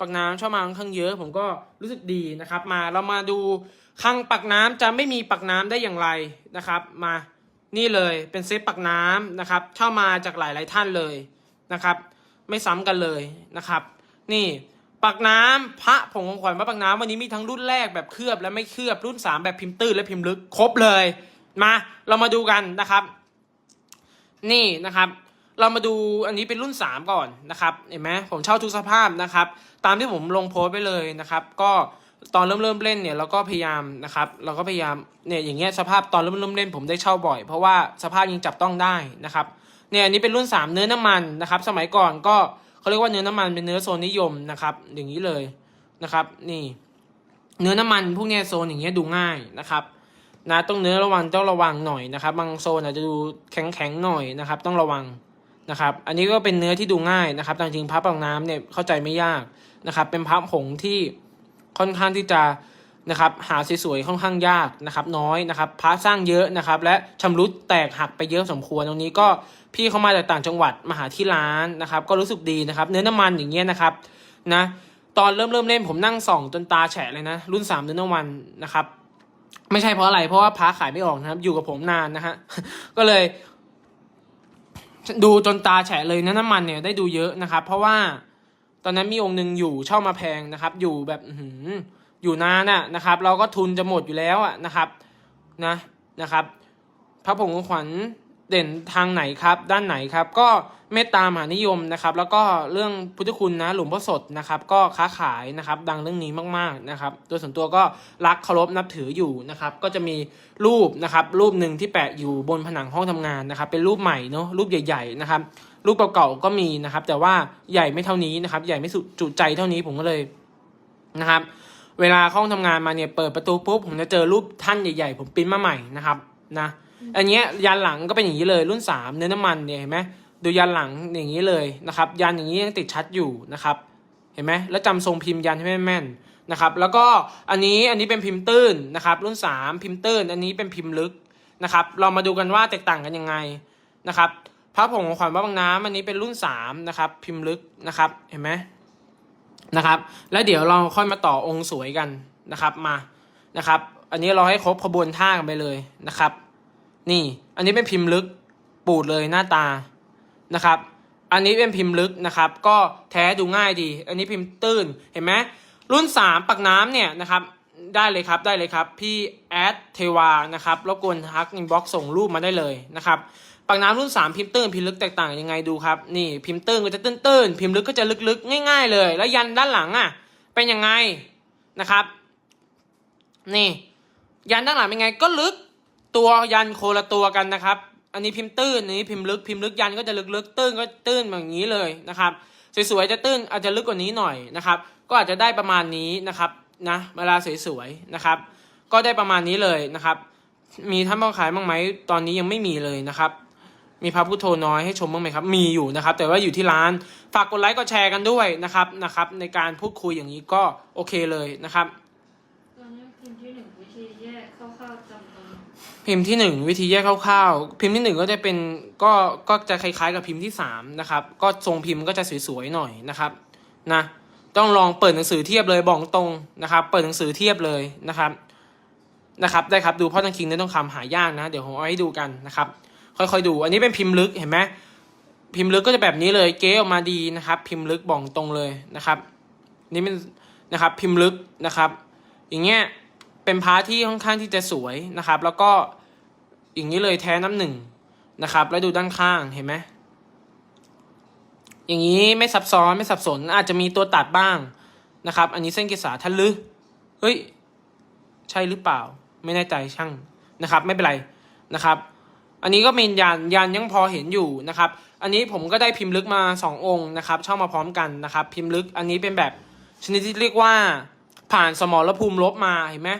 ปากน้ำช่ามาค่อนข้างเยอะ ผมก็รู้สึกดีนะครับ มาเรามาดูคลังปากน้ำจะไม่มีปากน้ำได้อย่างไรนะครับ มานี่เลยเป็นเซตปากน้ำนะครับเช่ามาจากหลายๆท่านเลยนะครับ ไม่ซ้ำกันเลยนะครับ นี่ปากน้ำพระผงของขวัญพระปากน้ำวันนี้มีทั้งรุ่นแรกแบบเคลือบและไม่เคลือบรุ่น 3 แบบพิมพ์ตื้นและพิมพ์ลึกครบเลย มาเรามาดูกันนะครับ นี่นะครับ เรามาดูอันนี้เป็นรุ่น 3 ก่อนนะครับ เห็นไหมผมเช่าทุกสภาพนะครับ ตามที่ผมลงโพสไปเลยนะครับ ก็ตอนเริ่มเริ่มเล่นเนี่ยเราก็พยายามนะครับ เราก็พยายามเนี่ยอย่างเงี้ยสภาพตอนเริ่มเริ่มเล่นผมได้เช่าบ่อย เพราะว่าสภาพยังจับต้องได้นะครับ เนี่ยอันนี้เป็นรุ่น 3 เนื้อน้ำมันนะครับ สมัยก่อนก็เขาเรียกว่าเนื้อน้ำมันเป็นเนื้อโซนนิยมนะครับ อย่างนี้เลยนะครับ นี่ เนื้อน้ำมันพวกเนี้ยโซนอย่างเงี้ยดูง่ายนะครับนะต้องเนื้อระวังต้องระวังหน่อยนะครับ บางโซนอาจจะดูแข็งแข็งหน่อยนะครับ ต้องระวัง นะครับ อันนี้ก็เป็นเนื้อที่ดูง่ายนะครับจริงๆพับปากน้ำเนี่ยเข้าใจไม่ยากนะครับ เป็นพับผงที่ค่อนข้างที่จะนะครับหาสวยๆค่อนข้างยากนะครับ น้อยนะครับ พระสร้างเยอะนะครับ และชำรุดแตกหักไปเยอะสมควรตรงนี้ก็พี่เขามาจากต่างจังหวัดมาหาที่ร้านนะครับ ก็รู้สึกดีนะครับ เนื้อน้ำมันอย่างเงี้ยนะครับนะตอนเริ่มเริ่มเล่นผมนั่งส่องจนตาแฉะเลยนะ รุ่นสามเนื้อน้ำมันนะครับ ไม่ใช่เพราะอะไรเพราะว่าพระขายไม่ออกนะครับ อยู่กับผมนานนะฮะก็เลย ดูจนตาแฉะเลยนะน้ำมันเนี่ยได้ดูเยอะนะครับ เพราะว่าตอนนั้นมีองค์หนึ่งอยู่เช่ามาแพงนะครับ อยู่แบบอยู่นานน่ะนะครับ เราก็ทุนจะหมดอยู่แล้วอะนะครับ นะนะครับ พระผงขวัญ เด่นทางไหนครับ ด้านไหนครับ ก็เมตตามหานิยมนะครับ แล้วก็เรื่องพุทธคุณนะหลวงพ่อสดนะครับ ก็ค้าขายนะครับ ดังเรื่องนี้มากๆนะครับ โดยส่วนตัวก็รักเคารพนับถืออยู่นะครับ ก็จะมีรูปนะครับ รูปหนึ่งที่แปะอยู่บนผนังห้องทำงานนะครับ เป็นรูปใหม่เนาะรูปใหญ่ ๆ นะครับ รูปเก่าๆก็มีนะครับ แต่ว่าใหญ่ไม่เท่านี้นะครับ ใหญ่ไม่สุดจุใจเท่านี้ผมก็เลยนะครับเวลาห้องทำงานมาเนี่ยเปิดประตูปุ๊บผมจะเจอรูปท่านใหญ่ ๆ ผมปิ้นมาใหม่นะครับนะ อันเนี้ยยันหลังก็เป็นอย่างนี้เลยรุ่นสามเนื้อน้ำมันเนี่ยเห็นไหมดูยันหลังอย่างนี้เลยนะครับ ยันอย่างนี้ยังติดชัดอยู่นะครับ เห็นไหมแล้วจำทรงพิมพ์ยันให้แม่นๆนะครับ แล้วก็อันนี้อันนี้เป็นพิมพ์ตื้นนะครับ รุ่นสามพิมพ์ตื้น อันนี้เป็นพิมพ์ลึกนะครับ เรามาดูกันว่าแตกต่างกันยังไงนะครับพระผงของขวัญพระบางน้ำอันนี้เป็นรุ่นสามนะครับ พิมพ์ลึกนะครับ เห็นไหมนะครับ แล้วเดี๋ยวเราค่อยมาต่อองค์สวยกันนะครับมานะครับ อันนี้เราให้ครบขบวนท่ากันไปเลยนะครับ นี่ อันนี้เป็นพิมพ์ลึกปูดเลยหน้าตานะครับ อันนี้เป็นพิมพ์ลึกนะครับ ก็แท้ดูง่ายดี อันนี้พิมพ์ตื้นเห็นไหมรุ่น 3 ปักน้ำเนี่ยนะครับได้เลยครับได้เลยครับ พี่แอดเทวานะครับรบกวนทักอินบ็อกส่งรูปมาได้เลยนะครับปักน้ำรุ่น 3 พิมพ์ตื้นพิมพ์ลึกแตกต่างยังไงดูครับนี่พิมพ์ตื้นก็จะตื้นๆพิมพ์ลึกก็จะลึกๆ ง่าย ๆ เลย แล้วยันด้านหลังอะเป็นยังไงนะครับ นี่ ยันด้านหลังเป็นไงก็ลึก ตัวยันโคละตัวกันนะครับ อันนี้พิมพ์ตื้นอันนี้พิมพ์ลึกพิมพ์ลึกยันก็จะลึกๆตื้นก็ตื้นแบบนี้เลยนะครับสวยๆจะตื้นอาจจะลึกกว่านี้หน่อยนะครับ ก็อาจจะได้ประมาณนี้นะครับนะเวลาสวยๆนะครับ ก็ได้ประมาณนี้เลยนะครับ มีท่านพ่อขายบ้างไหมตอนนี้ยังไม่มีเลยนะครับมีพระพุทโธน้อยให้ชมบ้างไหมครับ มีอยู่นะครับ แต่ว่าอยู่ที่ร้าน ฝากกดไลค์กดแชร์กันด้วยนะครับนะครับ ในการพูดคุยอย่างนี้ก็โอเคเลยนะครับ ตอนนี้พิมพ์ที่หนึ่งวิธีแยกคร่าวๆจำตรง พิมพ์ที่หนึ่งวิธีแยกคร่าวๆพิมพ์ที่หนึ่งก็จะเป็นก็ก็จะคล้ายๆกับพิมพ์ที่สามนะครับก็ทรงพิมพ์ก็จะสวยๆหน่อยนะครับนะต้องลองเปิดหนังสือเทียบเลยบอกตรงนะครับ เปิดหนังสือเทียบเลยนะครับนะครับได้ครับดูพ่อตังคิงได้ต้องคำหายากนะ เดี๋ยวผมเอาให้ดูกันนะครับ ค่อยๆดู อันนี้เป็นพิมพ์ลึกเห็นไหมพิมพ์ลึกก็จะแบบนี้เลยเก๊ออกมาดีนะครับ พิมพ์ลึกบอกตรงเลยนะครับ นี่เป็นนะครับพิมพ์ลึกนะครับ อย่างเงี้ยเป็นพาร์ทที่ค่อนข้างที่จะสวยนะครับ แล้วก็ อย่างนี้เลยแท้น้ำหนึ่งนะครับ แล้วดูด้านข้างเห็นไหมอย่างนี้ไม่ซับซ้อนไม่สับสนอาจจะมีตัวตัดบ้างนะครับ อันนี้เส้นเกษาทันลึเฮ้ย ใช่หรือเปล่า ไม่แน่ใจช่างนะครับ ไม่เป็นไรนะครับ อันนี้ก็มียานยานยังพอเห็นอยู่นะครับ อันนี้ผมก็ได้พิมพ์ลึกมาสององค์นะครับ เช่ามาพร้อมกันนะครับ พิมพ์ลึกอันนี้เป็นแบบชนิดที่เรียกว่าผ่านสมรภูมิลบมาเห็นไหม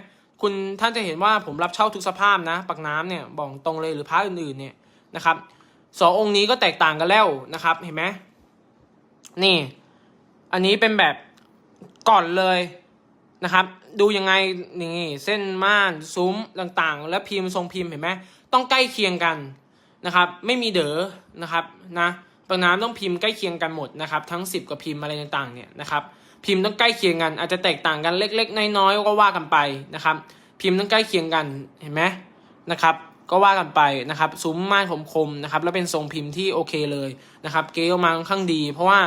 คุณท่านจะเห็นว่าผมรับเช่าทุกสภาพนะปักน้ำเนี่ยบอกตรงเลยหรือพระอื่นๆเนี่ยนะครับสององค์นี้ก็แตกต่างกันแล้วนะครับ เห็นไหมนี่ อันนี้เป็นแบบก่อนเลยนะครับ ดูยังไงนี่เส้นม่านซุ้มต่างๆ แล้วพิมพ์ทรงพิมพ์เห็นไหมต้องใกล้เคียงกันนะครับ ไม่มีเด๋อนะครับนะปักน้ำต้องพิมพ์ใกล้เคียงกันหมดนะครับ ทั้ง 10กว่าพิมพ์อะไรต่างๆเนี่ยนะครับ พิมพ์ต้องใกล้เคียงกัน อาจจะแตกต่างกันเล็ก ๆ น้อยๆก็ว่ากันไปนะครับ พิมพ์ต้องใกล้เคียงกันเห็นไหมนะครับ ก็ว่ากันไปนะครับซุ้มม่านคมๆนะครับแล้วเป็นทรงพิมพ์ที่โอเคเลยนะครับ เกลมาค่อนข้างดี เพราะว่า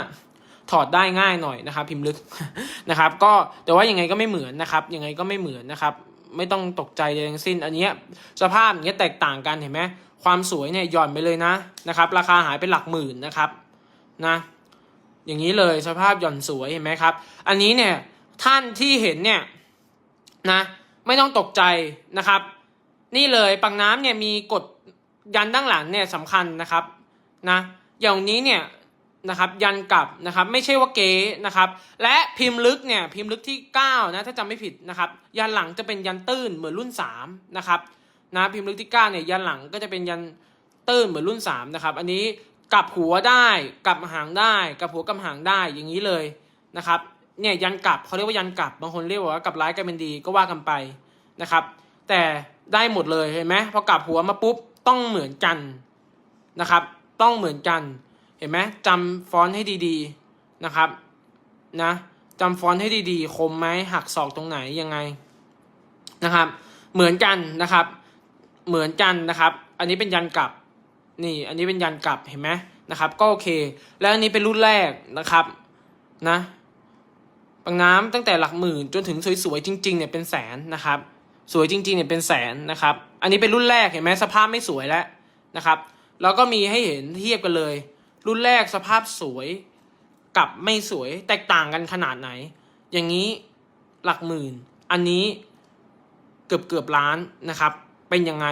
ถอดได้ง่ายหน่อยนะครับ พิมพ์ลึกนะครับ ก็แต่ว่ายังไงก็ไม่เหมือนนะครับยังไงก็ไม่เหมือนนะครับไม่ต้องตกใจเลยทั้งสิ้น อันนี้สภาพเงี้ยแตกต่างกันเห็นไหมความสวยเนี่ยหย่อนไปเลยนะนะครับ ราคาหายเป็นหลักหมื่นนะครับนะ อย่างนี้เลยสภาพหย่อนสวยเห็นไหมครับ อันนี้เนี่ยท่านที่เห็นเนี่ยนะไม่ต้องตกใจนะครับ นี่เลยปังน้ำเนี่ยมีกดยันด้านหลังเนี่ยสำคัญนะครับนะอย่างนี้เนี่ยนะครับยันกลับนะครับไม่ใช่ว่าเก๋นะครับ และพิมพ์ลึกเนี่ยพิมพ์ลึกที่9นะถ้าจำไม่ผิดนะครับ ยันหลังจะเป็นยันตื้นเหมือนรุ่น3นะครับนะพิมพ์ลึกที่9เนี่ยยันหลังก็จะเป็นยันตื้นเหมือนรุ่น3นะครับอันนี้ กลับหัวได้กลับหางได้กลับหัวกลับหางได้อย่างนี้เลยนะครับเนี่ยยันกลับเขาเรียกว่ายันกลับบางคนเรียกว่ากลับร้ายกลายเป็นดีก็ว่ากันไปนะครับ แต่ได้หมดเลยเห็นไหมพอกลับหัวมาปุ๊บต้องเหมือนกันนะครับ ต้องเหมือนกันเห็นไหมจำฟอนต์ให้ดีๆนะครับนะจำฟอนต์ให้ดีๆ คมไหมหักศอกตรงไหนยังไงนะครับ เหมือนกันนะครับ เหมือนกันนะครับ อันนี้เป็นยันกลับ นี่อันนี้เป็นยันกลับเห็นไหมนะครับ ก็โอเค แล้วอันนี้เป็นรุ่นแรกนะครับนะปังน้ำตั้งแต่หลักหมื่นจนถึงสวยๆจริงๆเนี่ยเป็นแสนนะครับ สวยจริงๆเนี่ยเป็นแสนนะครับ อันนี้เป็นรุ่นแรกเห็นไหมสภาพไม่สวยแล้วนะครับ แล้วก็มีให้เห็นเทียบกันเลย รุ่นแรกสภาพสวยกับไม่สวยแตกต่างกันขนาดไหน อย่างนี้หลักหมื่น อันนี้เกือบเกือบล้านนะครับ เป็นยังไง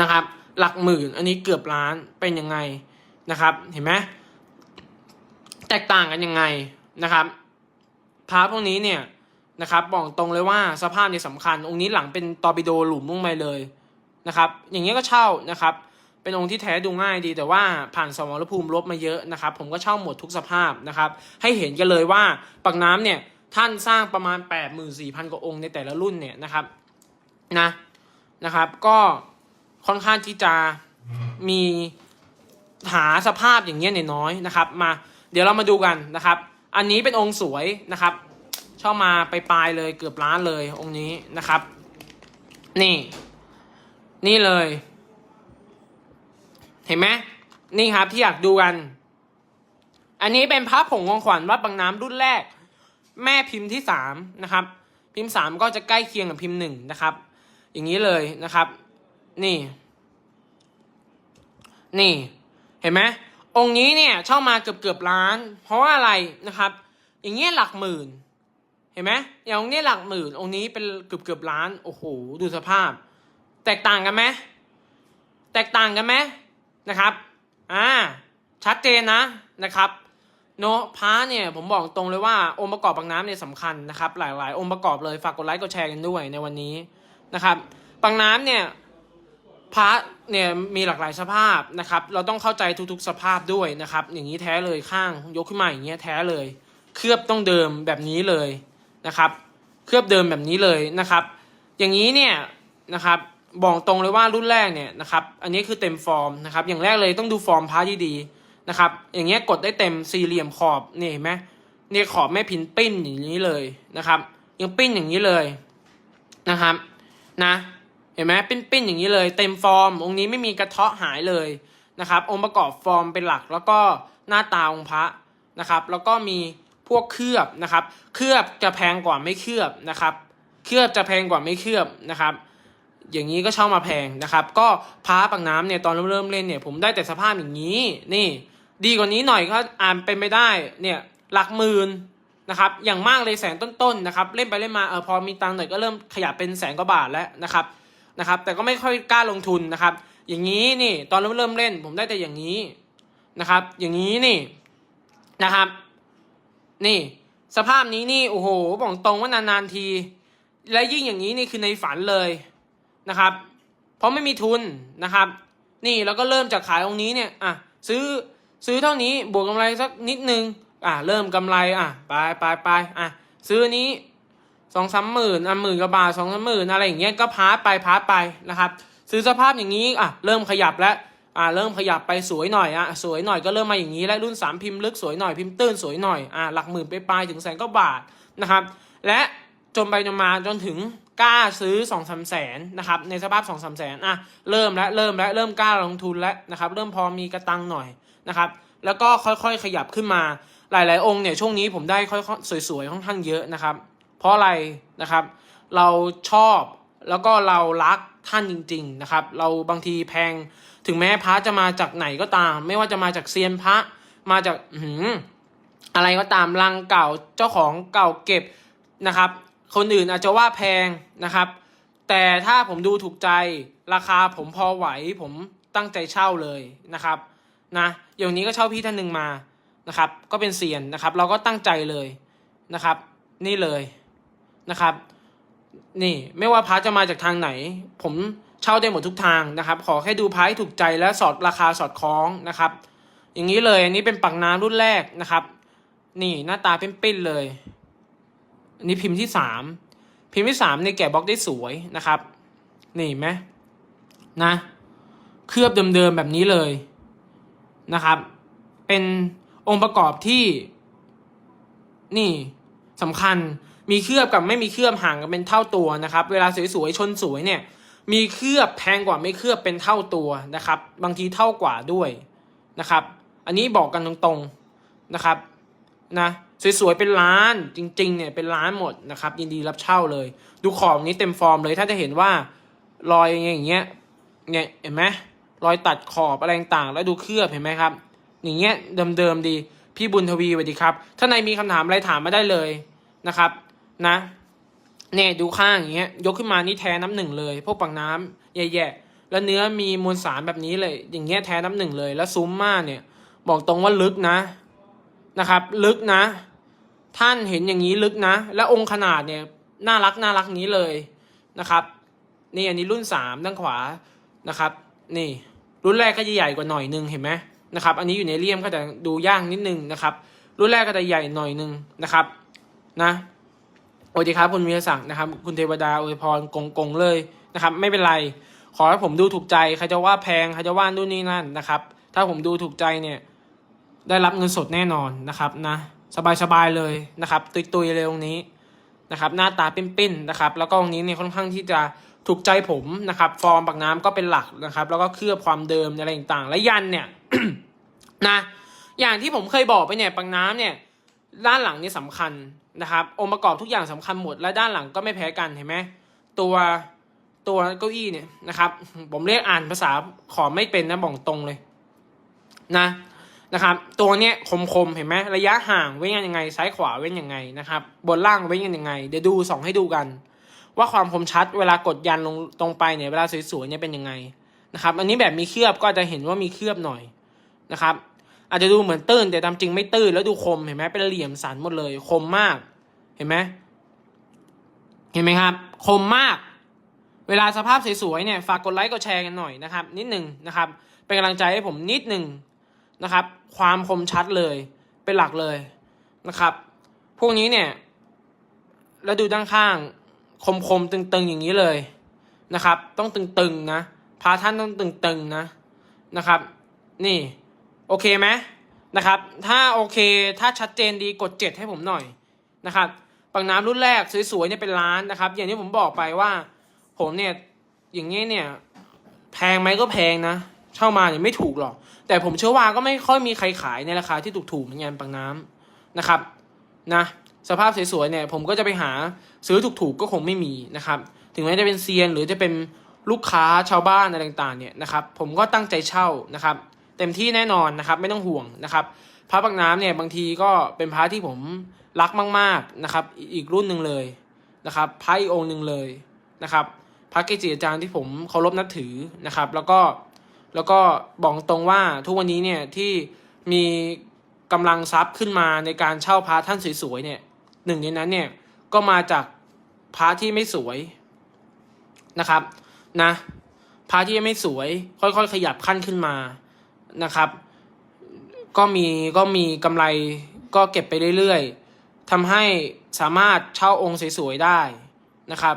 นะครับ หลักหมื่น อันนี้เกือบล้านเป็นยังไงนะครับ เห็นไหมแตกต่างกันยังไงนะครับพระพวกนี้เนี่ยนะครับบอกตรงเลยว่าสภาพเนี่ยสำคัญ องค์นี้หลังเป็นตอร์ปิโดหลุมลงไปเลยนะครับ อย่างเงี้ยก็เช่านะครับ เป็นองค์ที่แท้ดูง่ายดี แต่ว่าผ่านสมรภูมิลบมาเยอะนะครับ ผมก็เช่าหมดทุกสภาพนะครับ ให้เห็นกันเลยว่าปักน้ำเนี่ยท่านสร้างประมาณ 8 4 0 0 0 กว่าองค์ในแต่ละรุ่นเนี่ยนะครับนะนะครับ ก็ ค่อนข้างที่จะมีหาสภาพอย่างเงี้ยเนี่ยน้อยนะครับ มาเดี๋ยวเรามาดูกันนะครับ อันนี้เป็นองค์สวยนะครับช่ามาไปปลายเลยเกือบล้านเลยองค์นี้นะครับ นี่ นี่เลย เห็นไหมนี่ครับที่อยากดูกัน อันนี้เป็นพระผงของขวัญวัดบางน้ำรุ่นแรก แม่พิมพ์ที่สามนะครับ พิมพ์สามก็จะใกล้เคียงกับพิมพ์หนึ่งนะครับ อย่างนี้เลยนะครับ นี่ นี่ เห็นไหมองค์นี้เนี่ยเช่ามาเกือบเกือบล้าน เพราะว่าอะไรนะครับ อย่างเงี้ยหลักหมื่น เห็นไหมอย่างองค์นี้หลักหมื่น องค์นี้เป็นเกือบเกือบล้าน โอ้โหดูสภาพ แตกต่างกันไหมแตกต่างกันไหมนะครับ อ่า ชัดเจนนะนะครับโนพาเนี่ยผมบอกตรงเลยว่าองค์ประกอบบางน้ำเนี่ยสำคัญนะครับ หลาย ๆ องค์ประกอบเลยฝากกดไลค์กดแชร์กันด้วยในวันนี้นะครับบางน้ำเนี่ย พระเนี่ยมีหลากหลายสภาพนะครับ เราต้องเข้าใจทุกๆสภาพด้วยนะครับ อย่างนี้แท้เลยข้างยกขึ้นมาอย่างเงี้ยแท้เลย เคลือบต้องเดิมแบบนี้เลยนะครับ เคลือบเดิมแบบนี้เลยนะครับ อย่างนี้เนี่ยนะครับบอกตรงเลยว่ารุ่นแรกเนี่ยนะครับ อันนี้คือเต็มฟอร์มนะครับ อย่างแรกเลยต้องดูฟอร์มพาร์ทที่ดีนะครับ อย่างเงี้ยกดได้เต็มสี่เหลี่ยมขอบนี่เห็นไหมเนี่ยขอบแม่พินปิ้นอย่างนี้เลยนะครับ ยังปิ้นอย่างนี้เลยนะครับ นะ เห็นไหมปิ้นปิ้นอย่างนี้เลยเต็มฟอร์ม องค์นี้ไม่มีกระเทาะหายเลยนะครับ องค์ประกอบฟอร์มเป็นหลักแล้วก็หน้าตาองค์พระนะครับ แล้วก็มีพวกเคลือบนะครับ เคลือบจะแพงกว่าไม่เคลือบนะครับ เคลือบจะแพงกว่าไม่เคลือบนะครับ อย่างนี้ก็เช่ามาแพงนะครับ ก็พระปักน้ำเนี่ยตอนเริ่มเริ่มเล่นเนี่ยผมได้แต่สภาพอย่างนี้ นี่ ดีกว่านี้หน่อยก็อ่านเป็นไม่ได้เนี่ยหลักหมื่นนะครับ อย่างมากเลยแสนต้นๆนะครับ เล่นไปเล่นมาเออพอมีตังค์หน่อยก็เริ่มขยับเป็นแสนกว่าบาทแล้วนะครับ นะครับ แต่ก็ไม่ค่อยกล้าลงทุนนะครับ อย่างนี้นี่ตอนเริ่มเล่น ผมได้แต่อย่างนี้นะครับ อย่างนี้นี่นะครับ นี่ สภาพนี้นี่โอ้โหบอกตรงว่านานๆที และยิ่งอย่างนี้นี่คือในฝันเลยนะครับ เพราะไม่มีทุนนะครับ นี่แล้วก็เริ่มจากขายองค์นี้เนี่ยอะซื้อซื้อเท่านี้บวกกำไรสักนิดนึงอะเริ่มกำไรอะไปไปไปอะซื้อนี้ สองสามหมื่นอะหมื่นกว่าบาทสองสามหมื่นอะไรอย่างเงี้ยก็พาร์ทไปพาร์ทไปนะครับ ซื้อสภาพอย่างนี้อะเริ่มขยับแล้วอ่าเริ่มขยับไปสวยหน่อยอะสวยหน่อยก็เริ่มมาอย่างนี้แล้วรุ่นสามพิมพ์ลึกสวยหน่อยพิมพ์ตื้นสวยหน่อยอ่าหลักหมื่นไปปลายถึงแสนก็บาทนะครับ และจนไปจนมาจนถึงกล้าซื้อสองสามแสนนะครับในสภาพสองสามแสนอะเริ่มแล้วเริ่มแล้วเริ่มกล้าลงทุนแล้วนะครับ เริ่มพอมีกระตังหน่อยนะครับ แล้วก็ค่อยๆขยับขึ้นมาหลาย ๆ องค์เนี่ยช่วงนี้ผมได้ค่อยๆสวยๆค่อนข้างเยอะนะครับ ราะอะไรนะครับ เราชอบแล้วก็เรารักท่านจริง ๆนะครับ เราบางทีแพงถึงแม้พระจะมาจากไหนก็ตาม ไม่ว่าจะมาจากเซียนพระมาจากหืออะไรก็ตามรังเก่าเจ้าของเก่าเก็บนะครับ คนอื่นอาจจะว่าแพงนะครับ แต่ถ้าผมดูถูกใจราคาผมพอไหวผมตั้งใจเช่าเลยนะครับนะอย่างนี้ก็เช่าพี่ท่านหนึ่งมานะครับ ก็เป็นเซียนนะครับ เราก็ตั้งใจเลยนะครับ นี่เลย นะครับ นี่ไม่ว่าพระจะมาจากทางไหน ผมเช่าได้หมดทุกทางนะครับ ขอแค่ดูพระให้ถูกใจและสอดราคาสอดคล้องนะครับ อย่างนี้เลยอันนี้เป็นปักน้ำรุ่นแรกนะครับ นี่หน้าตาเป็นปิ้นๆเลยอันนี้พิมพ์ที่สามพิมพ์ที่สามในแกะบล็อกได้สวยนะครับ นี่ไหมนะ เคลือบเดิมๆแบบนี้เลยนะครับ เป็นองค์ประกอบที่นี่สำคัญ มีเคลือบกับไม่มีเคลือบห่างกันเป็นเท่าตัวนะครับ เวลาสวยๆชนสวยเนี่ย มีเคลือบแพงกว่าไม่เคลือบเป็นเท่าตัวนะครับ บางทีเท่ากว่าด้วยนะครับ อันนี้บอกกันตรงๆนะครับนะสวยๆเป็นล้านจริงๆเนี่ยเป็นล้านหมดนะครับ ยินดีรับเช่าเลย ดูขอบนี้เต็มฟอร์มเลยถ้าจะเห็นว่ารอยอย่างเงี้ยเนี่ยเห็นไหมรอยตัดขอบอะไรต่างๆ แล้วดูเคลือบเห็นไหมครับ อย่างเงี้ยเดิมๆดี พี่บุญทวีสวัสดีครับ ถ้าในมีคำถามอะไรถามมาได้เลยนะครับ นะเนี่ยดูข้างอย่างเงี้ยยกขึ้นมานี่แท้น้ำหนึ่งเลย พวกปังน้ำแย่ๆแล้วเนื้อมีมวลสารแบบนี้เลย อย่างเงี้ยแท้น้ำหนึ่งเลย แล้วซุ้มมากเนี่ย บอกตรงว่าลึกนะนะครับ ลึกนะ ท่านเห็นอย่างนี้ลึกนะ แล้วองค์ขนาดเนี่ยน่ารักน่ารักนี้เลยนะครับนี่อันนี้รุ่นสามด้านขวานะครับ นี่รุ่นแรกก็จะใหญ่กว่าหน่อยนึงเห็นไหมนะครับ อันนี้อยู่ในเลี่ยมก็จะดูย่างนิดนึงนะครับ รุ่นแรกก็จะใหญ่หน่อยนึงนะครับ นะ โอเคครับคุณวีศักดิ์นะครับ คุณเทวดาอวยพรกงกงเลยนะครับ ไม่เป็นไร ขอให้ผมดูถูกใจใครจะว่าแพงใครจะว่านู่นนี่นั่นนะครับ ถ้าผมดูถูกใจเนี่ย ได้รับเงินสดแน่นอนนะครับนะสบายๆเลยนะครับ ตุยๆเลยตรงนี้นะครับ หน้าตาปิ้นๆนะครับ แล้วก็ตรงนี้เนี่ยค่อนข้างที่จะถูกใจผมนะครับ ฟอร์มปากน้ำก็เป็นหลักนะครับ แล้วก็เคลือบความเดิมอะไรต่างๆ และยันเนี่ยนะ อย่างที่ผมเคยบอกไปเนี่ยปากน้ำเนี่ยด้านหลังนี่สำคัญ นะครับองค์ประกอบทุกอย่างสำคัญหมดและด้านหลังก็ไม่แพ้กันเห็นไหมตัวตัวเก้าอี้เนี่ยนะครับ ผมเรียกอ่านภาษาขอไม่เป็นนะบอกตรงเลยนะนะครับตัวเนี้ยคมๆเห็นไหมระยะห่างเว้นยังไง ซ้ายขวาเว้นยังไงนะครับ บนล่างเว้นกันยังไง เดี๋ยวดูสองให้ดูกัน ว่าความคมชัดเวลากดยันลงตรงไปเนี่ยเวลาสวยๆเนี่ยเป็นยังไงนะครับ อันนี้แบบมีเคลือบก็จะเห็นว่ามีเคลือบหน่อยนะครับ อาจจะดูเหมือนตื้นแต่ตามจริงไม่ตื้นแล้วดูคมเห็นไหมเป็นเหลี่ยมสันหมดเลย คมมาก เห็นไหมเห็นไหมครับ คมมาก เวลาสภาพสวยๆเนี่ยฝากกดไลค์กดแชร์กันหน่อยนะครับ นิดหนึ่งนะครับ เป็นกำลังใจให้ผมนิดหนึ่งนะครับ ความคมชัดเลย เป็นหลักเลยนะครับ พวกนี้เนี่ย แล้วดูด้านข้าง คมๆตึงๆอย่างนี้เลยนะครับ ต้องตึงๆนะพาท่านต้องตึงๆนะนะครับ นี่ โอเคไหมนะครับ ถ้าโอเคถ้าชัดเจนดีกดเจ็ดให้ผมหน่อยนะครับปังน้ำรุ่นแรกสวยๆเนี่ยเป็นล้านนะครับ อย่างที่ผมบอกไปว่า ผมเนี่ยอย่างนี้เนี่ย แพงไหมก็แพงนะ เช่ามาเนี่ยไม่ถูกหรอก แต่ผมเชื่อว่าก็ไม่ค่อยมีใครขายในราคาที่ถูกๆเหมือนกันปังน้ำนะครับนะสภาพสวยๆเนี่ยผมก็จะไปหาซื้อถูกๆก็คงไม่มีนะครับ ถึงแม้จะเป็นเซียนหรือจะเป็นลูกค้าชาวบ้านอะไรต่างๆเนี่ยนะครับ ผมก็ตั้งใจเช่านะครับ เต็มที่แน่นอนนะครับ ไม่ต้องห่วงนะครับพระปักน้ำเนี่ยบางทีก็เป็นพระที่ผมรักมาก ๆนะครับ อีกรุ่นหนึ่งเลยนะครับพระอีกองค์หนึ่งเลยนะครับพระเกจิอาจารย์ที่ผมเคารพนับถือนะครับ แล้วก็แล้วก็บอกตรงว่าทุกวันนี้เนี่ยที่มีกำลังทรัพย์ขึ้นมาในการเช่าพระท่านสวยๆเนี่ยหนึ่งในนั้นเนี่ยก็มาจากพระที่ไม่สวยนะครับนะพระที่ไม่สวยค่อยๆ ขยับขั้นขึ้นมา นะครับ ก็มีก็มีกำไรก็เก็บไปเรื่อยๆทำให้สามารถเช่าองค์สวยๆได้นะครับ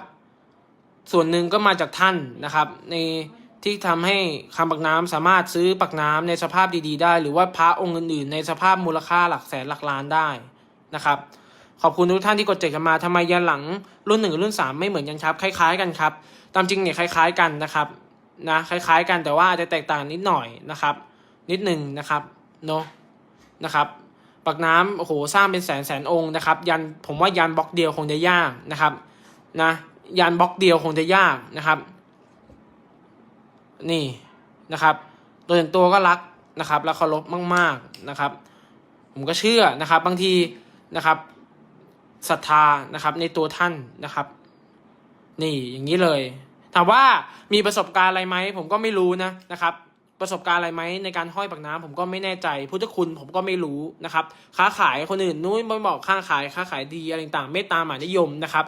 ส่วนหนึ่งก็มาจากท่านนะครับ ในที่ทำให้คำปักน้ำสามารถซื้อปักน้ำในสภาพดีๆ ได้ หรือว่าพระองค์อื่นๆ ในสภาพมูลค่าหลักแสนหลักล้านได้นะครับขอบคุณทุกท่านที่กดเจ็ดกันมาทำไมยันหลังรุ่นหนึ่งรุ่นสามไม่เหมือนกันครับ คล้าย ๆ กันครับ ตามจริงเนี่ยคล้าย ๆ กันนะครับนะคล้าย ๆ กันแต่ว่าอาจจะแตกต่างนิดหน่อยนะครับ นิดหนึ่งนะครับเนาะนะครับปักน้ำโอ้โหสร้างเป็นแสนแสนองค์นะครับ ยันผมว่ายันบล็อกเดียวคงจะยากนะครับนะยันบล็อกเดียวคงจะยากนะครับ นี่นะครับตัวส่วนตัวก็รักนะครับ และเคารพมาก ๆนะครับ ผมก็เชื่อนะครับ บางทีนะครับศรัทธานะครับในตัวท่านนะครับ นี่อย่างนี้เลยถามว่ามีประสบการณ์อะไรไหมผมก็ไม่รู้นะนะครับ ประสบการณ์อะไรไหมในการห้อยปากน้ำผมก็ไม่แน่ใจพุทธคุณผมก็ไม่รู้นะครับค้าขายคนอื่นนู้นไม่บอกค้าขายค้าขายดีอะไรต่างเมตตามหานิยมนะครับ